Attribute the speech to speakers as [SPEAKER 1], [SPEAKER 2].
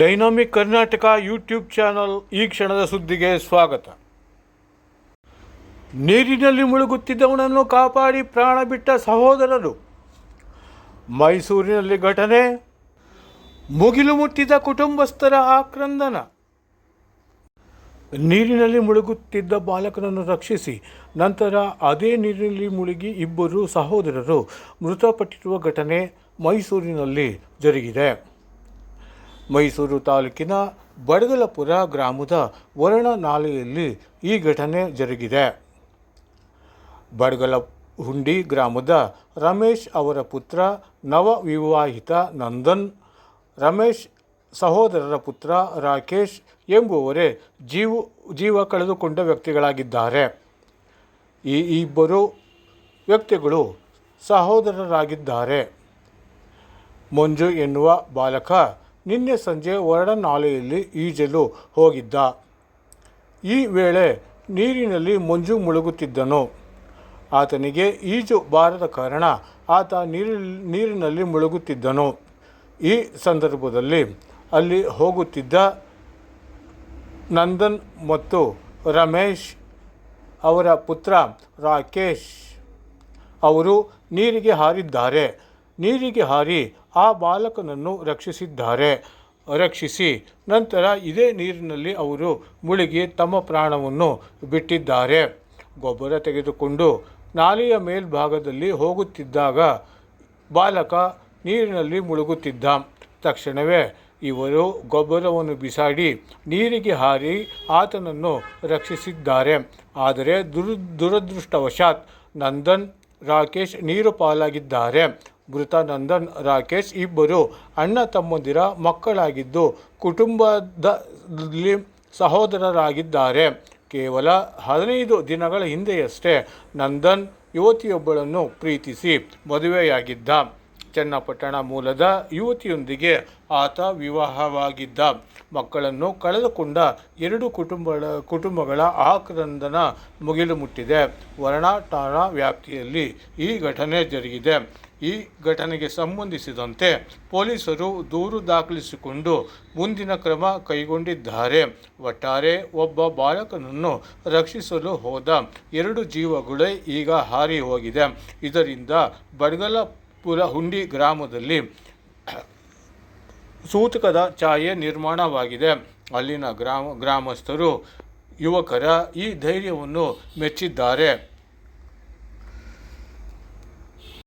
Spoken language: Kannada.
[SPEAKER 1] ಡೈನಾಮಿಕ್ ಕರ್ನಾಟಕ ಯೂಟ್ಯೂಬ್ ಚಾನಲ್ ಈ ಕ್ಷಣದ ಸುದ್ದಿಗೆ ಸ್ವಾಗತ. ನೀರಿನಲ್ಲಿ ಮುಳುಗುತ್ತಿದ್ದವನನ್ನು ಕಾಪಾಡಿ ಪ್ರಾಣ ಬಿಟ್ಟ ಸಹೋದರರು. ಮೈಸೂರಿನಲ್ಲಿ ಘಟನೆ. ಮುಗಿಲು ಮುಟ್ಟಿದ ಕುಟುಂಬಸ್ಥರ ಆಕ್ರಂದನ. ನೀರಿನಲ್ಲಿ ಮುಳುಗುತ್ತಿದ್ದ ಬಾಲಕನನ್ನು ರಕ್ಷಿಸಿ, ನಂತರ ಅದೇ ನೀರಿನಲ್ಲಿ ಮುಳುಗಿ ಇಬ್ಬರು ಸಹೋದರರು ಮೃತಪಟ್ಟಿರುವ ಘಟನೆ ಮೈಸೂರಿನಲ್ಲಿ ಜರುಗಿದೆ. ಮೈಸೂರು ತಾಲೂಕಿನ ಬಡಗಲಪುರ ಗ್ರಾಮದ ವರ್ಣನಾಲೆಯಲ್ಲಿ ಈ ಘಟನೆ ಜರುಗಿದೆ. ಬಡಗಲ ಹುಂಡಿ ಗ್ರಾಮದ ರಮೇಶ್ ಅವರ ಪುತ್ರ ನವವಿವಾಹಿತ ನಂದನ್, ರಮೇಶ್ ಸಹೋದರರ ಪುತ್ರ ರಾಕೇಶ್ ಎಂಬುವರೇ ಜೀವ ಜೀವ ಕಳೆದುಕೊಂಡ ವ್ಯಕ್ತಿಗಳಾಗಿದ್ದಾರೆ. ಈ ಇಬ್ಬರು ವ್ಯಕ್ತಿಗಳು ಸಹೋದರರಾಗಿದ್ದಾರೆ. ಮಂಜು ಎನ್ನುವ ಬಾಲಕ ನಿನ್ನೆ ಸಂಜೆ ನಾಲೆಯಲ್ಲಿ ಈಜಲು ಹೋಗಿದ್ದ. ಈ ವೇಳೆ ನೀರಿನಲ್ಲಿ ಮಂಜು ಮುಳುಗುತ್ತಿದ್ದನು. ಆತನಿಗೆ ಈಜು ಬಾರದ ಕಾರಣ ಆತ ನೀರಿ ನೀರಿನಲ್ಲಿ ಮುಳುಗುತ್ತಿದ್ದನು. ಈ ಸಂದರ್ಭದಲ್ಲಿ ಅಲ್ಲಿ ಹೋಗುತ್ತಿದ್ದ ನಂದನ್ ಮತ್ತು ರಮೇಶ್ ಅವರ ಪುತ್ರ ರಾಕೇಶ್ ಅವರು ನೀರಿಗೆ ಹಾರಿದ್ದಾರೆ. ನೀರಿಗೆ ಹಾರಿ ಆ ಬಾಲಕನನ್ನು ರಕ್ಷಿಸಿದ್ದಾರೆ. ರಕ್ಷಿಸಿ, ನಂತರ ಇದೇ ನೀರಿನಲ್ಲಿ ಅವರು ಮುಳುಗಿ ತಮ್ಮ ಪ್ರಾಣವನ್ನು ಬಿಟ್ಟಿದ್ದಾರೆ. ಗೊಬ್ಬರ ತೆಗೆದುಕೊಂಡು ನಾಲೆಯ ಮೇಲ್ಭಾಗದಲ್ಲಿ ಹೋಗುತ್ತಿದ್ದಾಗ ಬಾಲಕ ನೀರಿನಲ್ಲಿ ಮುಳುಗುತ್ತಿದ್ದ. ತಕ್ಷಣವೇ ಇವರು ಗೊಬ್ಬರವನ್ನು ಬಿಸಾಡಿ ನೀರಿಗೆ ಹಾರಿ ಆತನನ್ನು ರಕ್ಷಿಸಿದ್ದಾರೆ. ಆದರೆ ದುರ್, ದುರದೃಷ್ಟವಶಾತ್ ನಂದನ್ ರಾಕೇಶ್ ನೀರು ಪಾಲಾಗಿದ್ದಾರೆ. ಮೃತ ನಂದನ್ ರಾಕೇಶ್ ಇಬ್ಬರು ಅಣ್ಣ ತಮ್ಮಂದಿರ ಮಕ್ಕಳಾಗಿದ್ದು ಕುಟುಂಬದಲ್ಲಿ ಸಹೋದರರಾಗಿದ್ದಾರೆ. ಕೇವಲ ಹದಿನೈದು ದಿನಗಳ ಹಿಂದೆಯಷ್ಟೇ ನಂದನ್ ಯುವತಿಯೊಬ್ಬಳನ್ನು ಪ್ರೀತಿಸಿ ಮದುವೆಯಾಗಿದ್ದ. ಚನ್ನಪಟ್ಟಣ ಮೂಲದ ಯುವತಿಯೊಂದಿಗೆ ಆತ ವಿವಾಹವಾಗಿದ್ದ. ಮಕ್ಕಳನ್ನು ಕಳೆದುಕೊಂಡ ಎರಡು ಕುಟುಂಬಗಳ ಕುಟುಂಬಗಳ ಆಕ್ರಂದನ ಮುಗಿಲು ಮುಟ್ಟಿದೆ. ವರ್ಣ ಠಾಣಾ ವ್ಯಾಪ್ತಿಯಲ್ಲಿ ಈ ಘಟನೆ ಜರುಗಿದೆ. ಈ ಘಟನೆಗೆ ಸಂಬಂಧಿಸಿದಂತೆ ಪೊಲೀಸರು ದೂರು ದಾಖಲಿಸಿಕೊಂಡು ಮುಂದಿನ ಕ್ರಮ ಕೈಗೊಂಡಿದ್ದಾರೆ. ಒಟ್ಟಾರೆ ಒಬ್ಬ ಬಾಲಕನನ್ನು ರಕ್ಷಿಸಲು ಹೋದ ಎರಡು ಜೀವಗಳೇ ಈಗ ಹಾರಿ ಹೋಗಿದೆ. ಇದರಿಂದ ಬಡಗಲಪುರ ಹುಂಡಿ ಗ್ರಾಮದಲ್ಲಿ ಸೂತಕದ ಛಾಯೆ ನಿರ್ಮಾಣವಾಗಿದೆ. ಅಲ್ಲಿನ ಗ್ರಾಮ, ಗ್ರಾಮಸ್ಥರು, ಯುವಕರ ಈ ಧೈರ್ಯವನ್ನು ಮೆಚ್ಚಿದ್ದಾರೆ.